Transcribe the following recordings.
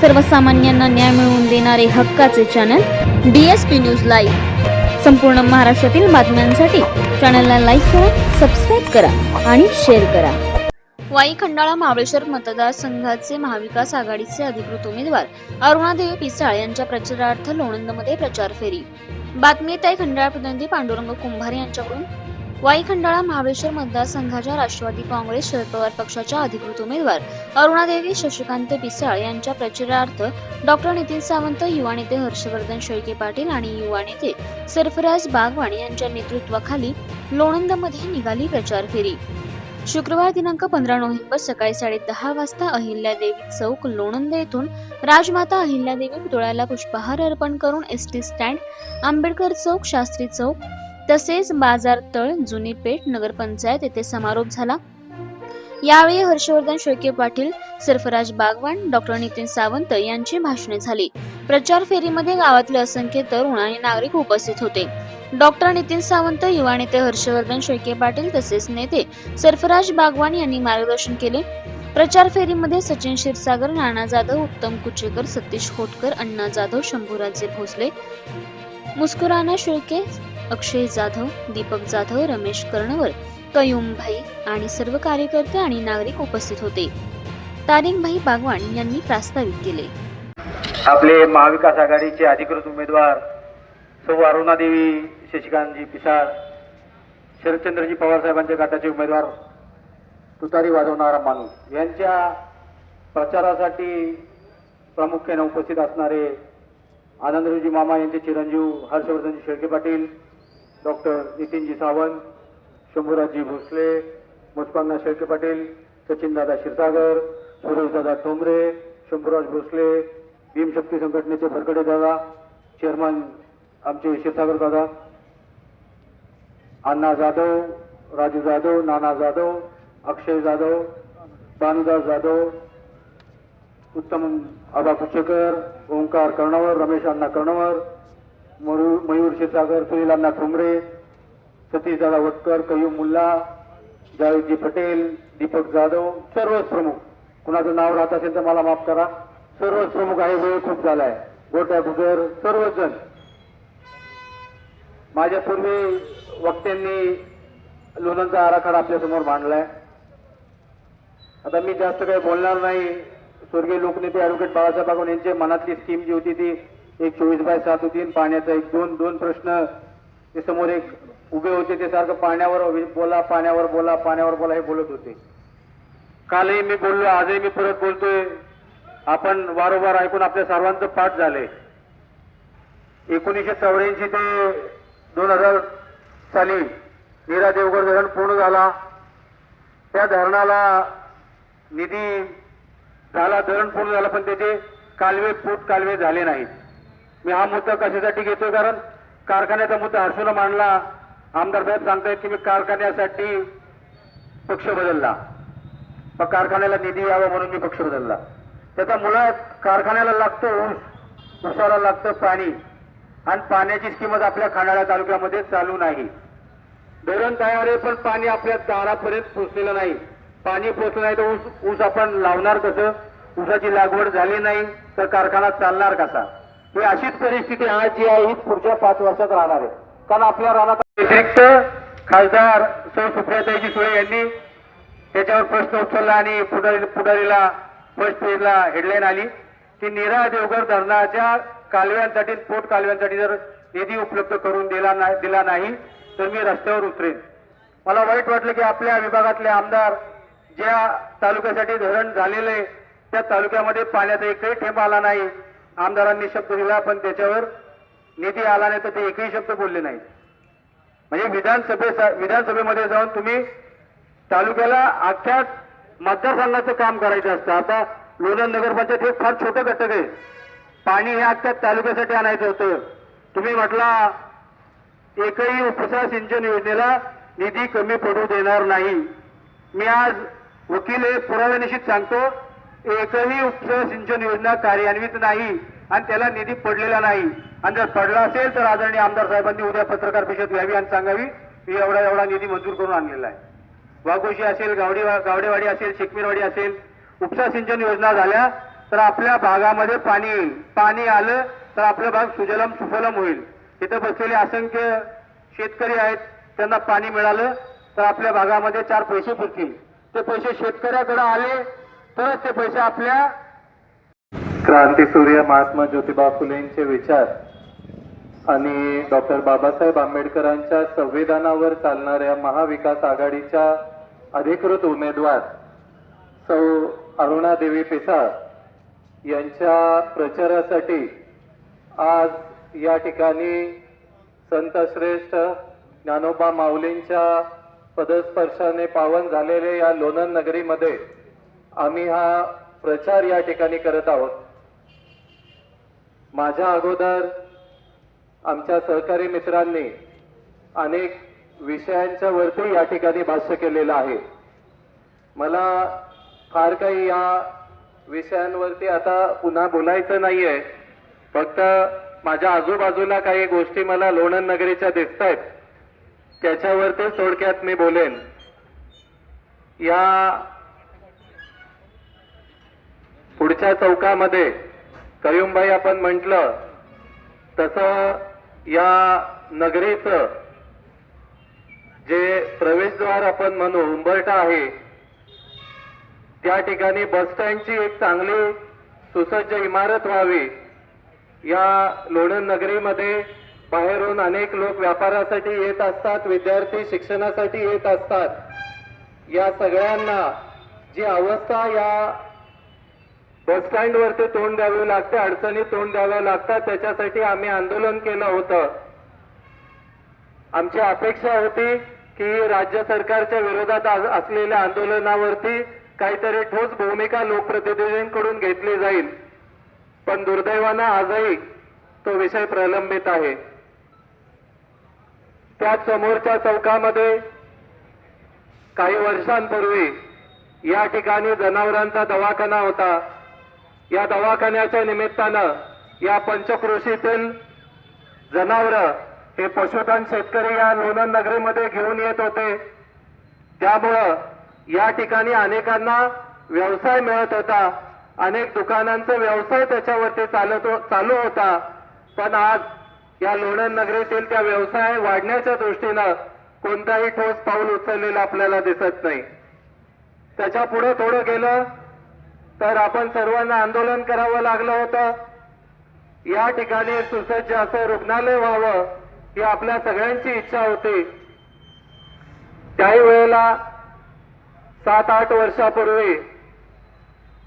सर्वसामान्यांना न्याय मिळवून देणारे हक्काचे channel D S P news live संपूर्ण महाराष्ट्रातील बातम्यांसाठी चॅनलला लाईक करा सबस्क्राईब करा आणि शेअर करा. वाई खंडाळा महाबळेश्वर मतदारसंघाचे महाविकास आघाडीचे अधिकृत उमेदवार अरुणादेवी पिसाळ यांच्या प्रचारार्थ लोणंदमध्ये प्रचार फेरी. बातमी ताई खंडाळा प्रतिनिधी पांडुरंग कुंभारे यांच्याकडून. वाई खंडाळा महाबळेश्वर मतदारसंघाच्या राष्ट्रवादी काँग्रेस शरद पवार पक्षाच्या अधिकृत उमेदवार अरुणादेवी शशिकांत पिसाळ यांच्या प्रचारार्थ डॉक्टर नितीन सावंत युवा नेते हर्षवर्धन शेळके पाटील आणि युवा नेते सरफराज बागवान यांच्या नेतृत्वाखाली लोणंदमध्ये निघाली प्रचार फेरी. शुक्रवार दिनांक पंधरा नोव्हेंबर सकाळी साडे दहा वाजता अहिल्यादेवी चौक लोणंद येथून राजमाता अहिल्यादेवी पुतळ्याला पुष्पहार अर्पण करून एस टी स्टँड आंबेडकर चौक शास्त्री चौक तसेच बाजार तळ जुनी पेठ नगरपंचायत येथे समारोप झाला. यावेळी हर्षवर्धन शेळके पाटील सरफराज बागवान डॉक्टर नितीन सावंत यांची भाषणे झाली. प्रचार फेरीमध्ये गावातले असंख्य तरुण आणि नागरिक उपस्थित होते. डॉक्टर नितीन सावंत युवा नेते हर्षवर्धन शेळके पाटील तसेच नेते सरफराज बागवान यांनी मार्गदर्शन केले. प्रचार फेरीमध्ये सचिन क्षीरसागर नाना जाधव उत्तम कुचेकर सतीश खोटकर अण्णा जाधव शंभूराजे भोसले मुस्कुराना शेळके अक्षय जाधव दीपक जाधव रमेश कर्णवर कयुमभाई आणि सर्व कार्यकर्ते आणि नागरिक उपस्थित होते. तारिक भाई बागवान यांनी प्रास्ताविक केले. आपले महाविकास आघाडीचे अधिकृत उमेदवार सौ अरुणादेवी शशिकांतजी पिसाळ शरदचंद्रजी पवार साहेबांच्या गटाचे उमेदवार तुतारी वाजवणारा माणूस. यांच्या प्रचारासाठी प्रामुख्याने उपस्थित असणारे आनंदरावजी मामा यांचे चिरंजीव हर्षवर्धनजी शेळके पाटील डॉक्टर नितीनजी सावंत शंभूराजजी भोसले मुस्पांना शेळके पाटील सचिनदादा क्षीरसागर सुरेशदादा ठोंबरे शंभूराज भोसले भीमशक्ती संघटनेचे भरकडे दादा चेअरमन आमचे क्षीरसागर दादा अण्णा जाधव राजू जाधव नाना जाधव अक्षय जाधव भानुदास जाधव उत्तम आबा कुचेकर ओंकार कर्णवर रमेश अण्णा कर्णवर मयूर मयूर क्षीरसागर सुनीलांना ठुमरे ठोंबरे सतीश दादा वटकर कयूम मुल्ला जावेदजी पटेल दीपक जाधव सर्वच प्रमुख. कुणाचं नाव राहत असेल तर मला माफ करा. सर्वच प्रमुख आहे वेळ खूप झालाय गोट्या गुजर सर्वजण माझ्या पूर्वी वक्त्यांनी लोणांचा आराखडा आपल्यासमोर मांडलाय. आता मी जास्त काही बोलणार नाही. स्वर्गीय लोकनेते ॲडव्होकेट बाळासाहेब बागवान यांच्या मनातली स्कीम जी होती ती एक चोवीस बाय सात होती पाण्याचा एक दोन दोन प्रश्न. ते समोर एक उभे होते ते सारखं पाण्यावर बोला पाण्यावर बोला पाण्यावर बोला हे बोलत होते. कालही मी बोललो आजही मी परत बोलतोय. आपण वारंवार ऐकून आपल्या सर्वांचं पाठ झालंय एकोणीसशे चौऱ्याऐंशी ते दोन हजार साली नीरा देवगड धरण पूर्ण झाला. त्या धरणाला निधी झाला धरण पूर्ण झाला पण त्याचे कालवे फूट कालवे झाले नाहीत. मी हा मुद्दा कशासाठी घेतोय? कारण कारखान्याचा मुद्दा हसूला मांडला. आमदार साहेब सांगतायत की मी कारखान्यासाठी पक्ष बदलला. मग कारखान्याला निधी यावा म्हणून मी पक्ष बदलला. त्याचा मुळात कारखान्याला लागतो ऊस उसाला लागतं पाणी. आणि पाण्याचीच किंमत आपल्या खंडाळा तालुक्यामध्ये चालू नाही. धरण तयार आहे पण पाणी आपल्या दारापर्यंत पोचलेलं नाही. पाणी पोचलं नाही तर ऊस ऊस आपण लावणार कसं? ऊसाची लागवड झाली नाही तर कारखाना चालणार कसा? ही अशीच परिस्थिती आज जी आहे हीच पुढच्या पाच वर्षात राहणार आहे. कारण आपल्या रानात व्यतिरिक्त खासदार सौ सुप्रियाताईजी सुळे यांनी त्याच्यावर प्रश्न उचलला आणि पुढारी पुढारीला फर्स्ट पेजला हेडलाईन आली. की नीरा देवघर धरणाच्या कालव्यांसाठी पोट कालव्यांसाठी जर निधी उपलब्ध करून दिला नाही दिला नाही तर मी रस्त्यावर उतरेन. मला वाईट वाटलं की आपल्या विभागातले आमदार ज्या तालुक्यासाठी धरण झालेले त्या तालुक्यामध्ये पाण्याचा एकही थेंब आला नाही. आमदारांनी शब्द दिला पण त्याच्यावर निधी आला नाही तर ते एकही शब्द बोलले नाहीत. म्हणजे विधानसभे विधानसभेमध्ये जाऊन तुम्ही तालुक्याला अख्ख्या मतदारसंघाचं काम करायचं असतं. आता लोणंद नगरपंचायत हे फार छोटं घटक आहे. पाणी हे अख्ख्या तालुक्यासाठी आणायचं होतं. तुम्ही म्हटला एकही उपसा सिंचन योजनेला निधी कमी पडू देणार नाही. मी आज वकील हे पुराव्यानिश्चित सांगतो एकही उपसा सिंचन योजना कार्यान्वित नाही आणि त्याला निधी पडलेला नाही. आणि जर पडला असेल तर आदरणीय आमदार साहेबांनी उद्या पत्रकार परिषद घ्यावी आणि सांगावी मी एवढा एवढा निधी मंजूर करून आणलेला आहे. वाघोशी असेल गावडी गावडेवाडी असेल शेकमीरवाडी असेल उपसा सिंचन योजना झाल्या तर आपल्या भागामध्ये पाणी येईल पाणी आलं तर आपला भाग सुजलम सुफलम होईल. इथं बसलेले असंख्य शेतकरी आहेत त्यांना पाणी मिळालं तर आपल्या भागामध्ये चार पैसे पुरतील. ते पैसे शेतकऱ्याकडे आले तरच ते पैसे आपल्या क्रांती सूर्य महात्मा ज्योतिबा फुलेंचे विचार आणि डॉक्टर बाबासाहेब आंबेडकरांच्या संविधानावर चालणाऱ्या महाविकास आघाडीच्या अधिकृत उमेदवार सौ अरुणादेवी पिसाळ यांच्या प्रचारासाठी आज या ठिकाणी संतश्रेष्ठ ज्ञानोबा माऊलींच्या पदस्पर्शाने पावन झालेले या लोणंद नगरीमध्ये आम्ही हा प्रचार या ठिकाणी करत आहोत. माझ्या अगोदर आमच्या सहकारी मित्रांनी अनेक विषयांच्या वरती या ठिकाणी भाष्य केलेलं आहे. मला फार काही या विषयांवरती आता पुन्हा बोलायचं नाही आहे फक्त माझ्या आजूबाजूला काही गोष्टी मला लोणंद नगरीच्या दिसत आहेत त्याच्यावरती थोडक्यात मी बोलेन. या पुढच्या चौकामध्ये कयुमबाई आपण म्हटलं तसं या नगरीचं जे प्रवेशद्वार आपण म्हणू उंबरटा आहे त्या ठिकाणी बस स्टँडची एक चांगली सुसज्ज इमारत व्हावी. या लोणंद नगरीमध्ये बाहेरून अनेक लोक व्यापारासाठी येत असतात विद्यार्थी शिक्षणासाठी येत असतात. या सगळ्यांना जी अवस्था या बस तोंड द्यावे लागते अडचणी तोंड द्याव्या लागतात. त्याच्यासाठी आम्ही आंदोलन केलं होतं. आमची अपेक्षा होती की राज्य सरकारच्या विरोधात असलेल्या आंदोलनावरती काहीतरी ठोस भूमिका लोकप्रतिनिधींकडून घेतली जाईल. पण दुर्दैवानं आजही तो विषय प्रलंबित आहे. त्याच समोरच्या चौकामध्ये काही वर्षांपूर्वी या ठिकाणी जनावरांचा दवाखाना होता. या दवाखान्याच्या निमित्तानं या पंचक्रोशीतील जनावर हे पशुधन शेतकरी या लोणंद नगरीमध्ये घेऊन येत होते. त्यामुळं या ठिकाणी अनेकांना व्यवसाय मिळत होता. अनेक दुकानांचा व्यवसाय त्याच्यावरती चालत हो-, चालू होता. पण आज या लोणंद नगरीतील त्या व्यवसाय वाढण्याच्या दृष्टीनं कोणताही ठोस पाऊल उचललेलं आपल्याला दिसत नाही. त्याच्या पुढे थोडं गेलं तर आपण सर्वांना आंदोलन करावं लागलं होतं. या ठिकाणी सुसज्ज असं रुग्णालय व्हावं ही आपल्या सगळ्यांची इच्छा होती. त्याही वेळेला सात आठ वर्षापूर्वी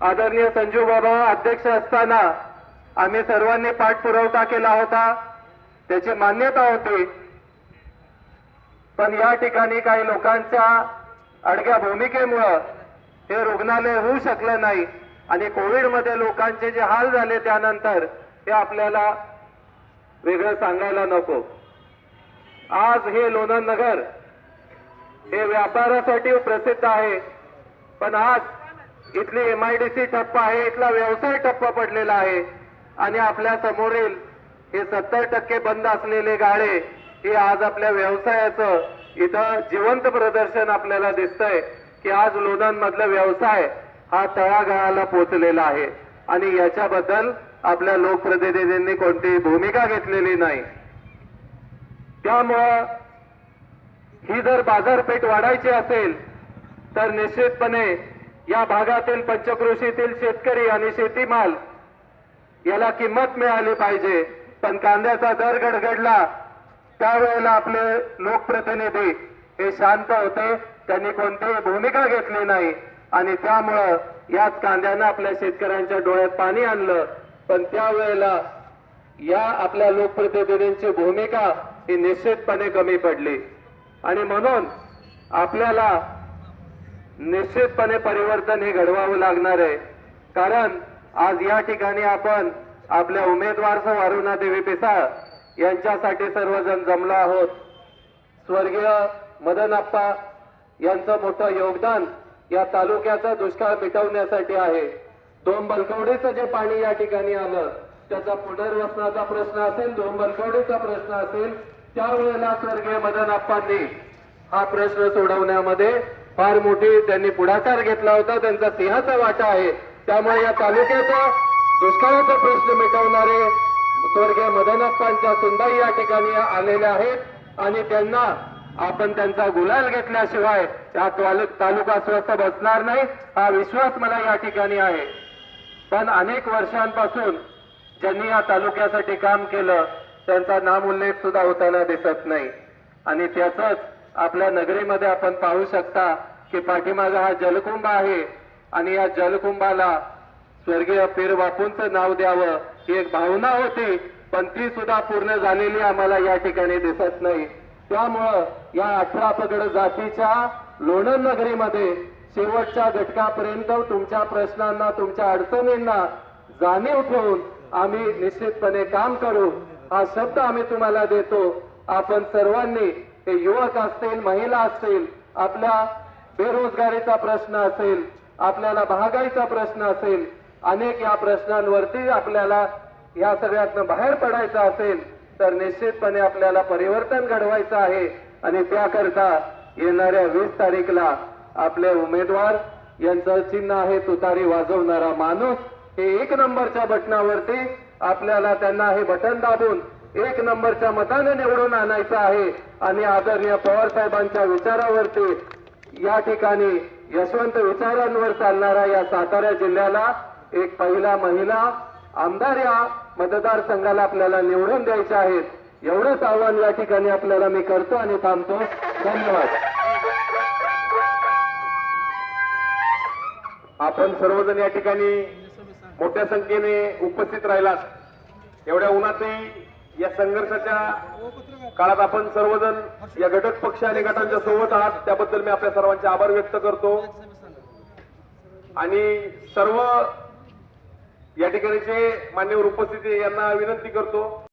आदरणीय संजू बाबा अध्यक्ष असताना आम्ही सर्वांनी पाठपुरवठा केला होता. त्याची मान्यता होती. पण या ठिकाणी काही लोकांच्या अडक्या भूमिकेमुळं हे रुग्णालय होऊ शकलं नाही. आणि कोविडमध्ये लोकांचे जे हाल झाले त्यानंतर ते आपल्याला वेगळं सांगायला नको. आज हे लोणंद नगर हे व्यापारासाठी प्रसिद्ध आहे. पण आज इथली एम आय डी सी ठप्प आहे इथला व्यवसाय ठप्प पडलेला आहे. आणि आपल्या समोरील हे सत्तर टक्के बंद असलेले गाळे हे आज आपल्या व्यवसायाचं इथं जिवंत प्रदर्शन आपल्याला दिसतंय की आज लोणंदमधला व्यवसाय हा तळागाळाला पोचलेला आहे. आणि याच्याबद्दल आपल्या लोकप्रतिनिधींनी कोणतीही भूमिका घेतलेली नाही. त्यामुळं ही जर बाजारपेठ वाढायची असेल तर निश्चितपणे या भागातील पंचकृषीतील शेतकरी आणि शेतीमाल याला किंमत मिळाली पाहिजे. पण कांद्याचा दर गडगडला त्यावेळेला आपले लोकप्रतिनिधी हे शांत होते. त्यांनी कोणतीही भूमिका घेतली नाही. आणि त्यामुळं याच कांद्यानं आपल्या शेतकऱ्यांच्या डोळ्यात पाणी आणलं. पण त्यावेळेला या आपल्या लोकप्रतिनिधींची भूमिका ही निश्चितपणे कमी पडली. आणि म्हणून आपल्याला निश्चितपणे परिवर्तन हे घडवावं लागणार आहे. कारण आज या ठिकाणी आपण आपल्या उमेदवार सौ अरुणा देवी पिसाळ यांच्यासाठी सर्वजण जमलो आहोत. स्वर्गीय मदन आप्पा यांचं मोठं योगदान या तालुक्याचा दुष्काळ मिटवण्यासाठी आहे. दोन बलकवडीचं जे पाणी या ठिकाणी आलं त्याचा पुनर्वसनाचा प्रश्न असेल दोन बलकवडीचा प्रश्न असेल त्यावेळेला स्वर्गीय मदन आप्पांनी हा प्रश्न सोडवण्यामध्ये फार मोठी त्यांनी पुढाकार घेतला होता. त्यांचा सिंहाचा वाटा आहे. त्यामुळे या तालुक्याचा दुष्काळाचा प्रश्न मिटवणारे स्वर्गीय मदनप्पांच्या सुंदाई या ठिकाणी आलेल्या आहेत. आणि त्यांना आपण त्यांचा गुलाल घेतल्याशिवाय हा तालुका स्वस्थ बसणार नाही हा विश्वास मला या ठिकाणी आहे. पण अनेक वर्षांपासून ज्यांनी या तालुक्यासाठी काम केलं त्यांचा नाम उल्लेख सुद्धा होताना दिसत नाही. आणि त्याच आपल्या नगरीमध्ये आपण पाहू शकता की पाठीमागा हा जलकुंभ आहे आणि या जलकुंभाला स्वर्गीय पीर बापूंचं नाव द्यावं ही एक भावना होती पण ती सुद्धा पूर्ण झालेली आम्हाला या ठिकाणी दिसत नाही. त्यामुळं या अठरा पगड जातीच्या लोणंद नगरीमध्ये शेवटच्या घटकापर्यंत तुमच्या प्रश्नांना तुमच्या अडचणींना जाणीव ठेवून आम्ही निश्चितपणे काम करू. हा शब्द आम्ही तुम्हाला देतो. आपण सर्वांनी हे युवक असतील महिला असतील आपल्या बेरोजगारीचा प्रश्न असेल आपल्याला महागाईचा प्रश्न असेल अनेक या प्रश्नांवरती आपल्याला या सगळ्यातनं बाहेर पडायचं असेल तर निश्चितपणे आपल्याला परिवर्तन घडवायचं आहे. आणि त्याकरता येणाऱ्या वीस तारीखला आपले उमेदवार यांचं चिन्ह आहे तुतारी वाजवणारा माणूस हे एक नंबरच्या बटनावरती आपल्याला त्यांना हे बटन दाबून एक नंबरच्या मताने निवडून आणायचं आहे. आणि आदरणीय पवार साहेबांच्या विचारावरती या ठिकाणी यशवंत विचारांवर चालणारा या सातारा जिल्ह्याला एक पहिला महिला आमदार या मतदारसंघाला आपल्याला निवडून द्यायचे आहेत. एवढंच आव्हान या ठिकाणी आपल्याला मी करतो आणि थांबतो. धन्यवाद. आपण सर्वजण या ठिकाणी मोठ्या संख्येने उपस्थित राहिलात. एवढ्या उन्हातही या संघर्षाच्या काळात आपण सर्वजण या घटक पक्ष आणि गटांच्या सोबत आहात. त्याबद्दल मी आपल्या सर्वांचे आभार व्यक्त करतो. आणि सर्व या ठिकाणीचे मान्यवर उपस्थिती यांना विनंती करतो.